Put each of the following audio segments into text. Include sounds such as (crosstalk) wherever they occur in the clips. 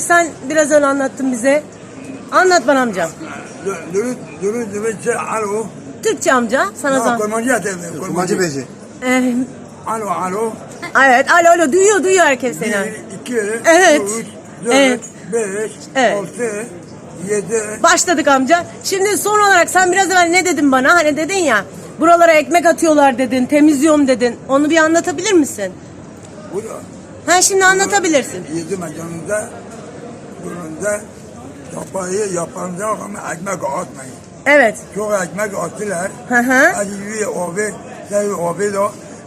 sen biraz öyle anlattın bize. Anlat bana amcam. Dürüst, dürüst, dürüst, şey, alo. Türkçe amca sana Ha, zan. Kurmancı atayım. Kurmancı Beyci. Ee, Alo, alo. evet alo alo duyuyor duyuyor herkes seni. Bir, iki, Evet. üç, dört, Evet. beş, Evet. altı, yedi. Başladık amca. Şimdi son olarak sen biraz evvel ne dedin bana? Hani dedin ya buralara ekmek atıyorlar dedin, temizliyorum dedin. Onu bir anlatabilir misin? Bu da. Ha şimdi anlatabilirsin. Yedi mekanında, durumda yapayı yapanca ama ekmek atmayın. Evet. Çok ekmek attılar. Hı hı. Hadi yürüye abi, sen abi de,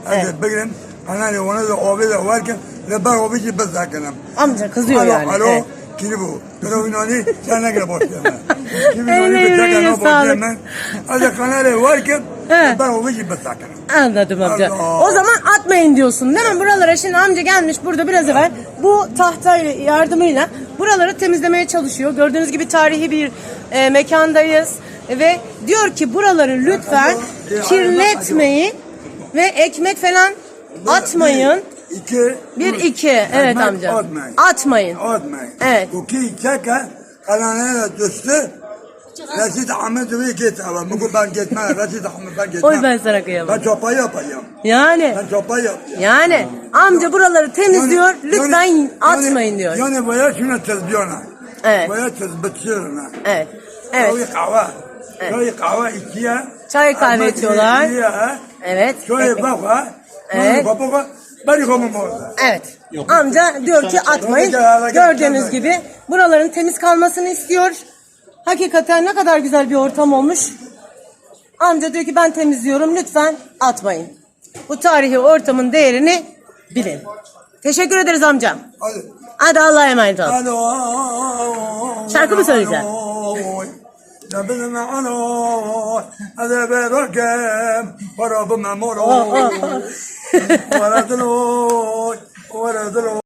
hadi bilim, anne onu da abi de varken, ve ben abi gibi bezakanım. Amca kızıyor alo, yani. Alo, Evet. kiri bu. Pero inani, sen ne kadar başlayayım (laughs) ben. Kimi yüreğine bezakanım başlayayım sağlık. ben. Hadi kanale varken, Evet. ben abi gibi bezakanım. Anladım amca. Allah. O zaman atmayın diyorsun değil mi? Buralara şimdi amca gelmiş burada biraz evvel bu tahta yardımıyla buraları temizlemeye çalışıyor. Gördüğünüz gibi tarihi bir e, mekandayız ve diyor ki buraları lütfen kirletmeyin ve ekmek falan atmayın. Bir, iki, Bir iki evet Ekmek amca. Atmayın. Atmayın. Atmayın. Evet. Bu ki çeke, kanale düştü. Reşit Ahmet bir git ama bugün ben gitmem. Reşit Ahmet ben gitmem. Oy ben sana kıyamam. Ben çapa yapayım. Yani Ben çapa yapayım. yani amca buraları temizliyor lütfen atmayın diyor. Yani baya şuna tezbiyona. Evet. Baya tezbiyona. Evet. Evet. Çay kahve. Çay kahve içiyor. Çay kahve içiyorlar. içiyor. Evet. Ekmek- kahve. Evet. Baba baba. Bari komum orada. Evet. Amca diyor ki atmayın. Gördüğünüz gibi buraların temiz kalmasını istiyor. Hakikaten ne kadar güzel bir ortam olmuş. Amca diyor ki ben temizliyorum lütfen atmayın. Bu tarihi ortamın değerini bilin. Teşekkür ederiz amcam. Hadi. Hadi Allah'a emanet ol. Şarkı mı söyleyeceksin? Nabine ano, hadi berakem, para bu memoro, Oh,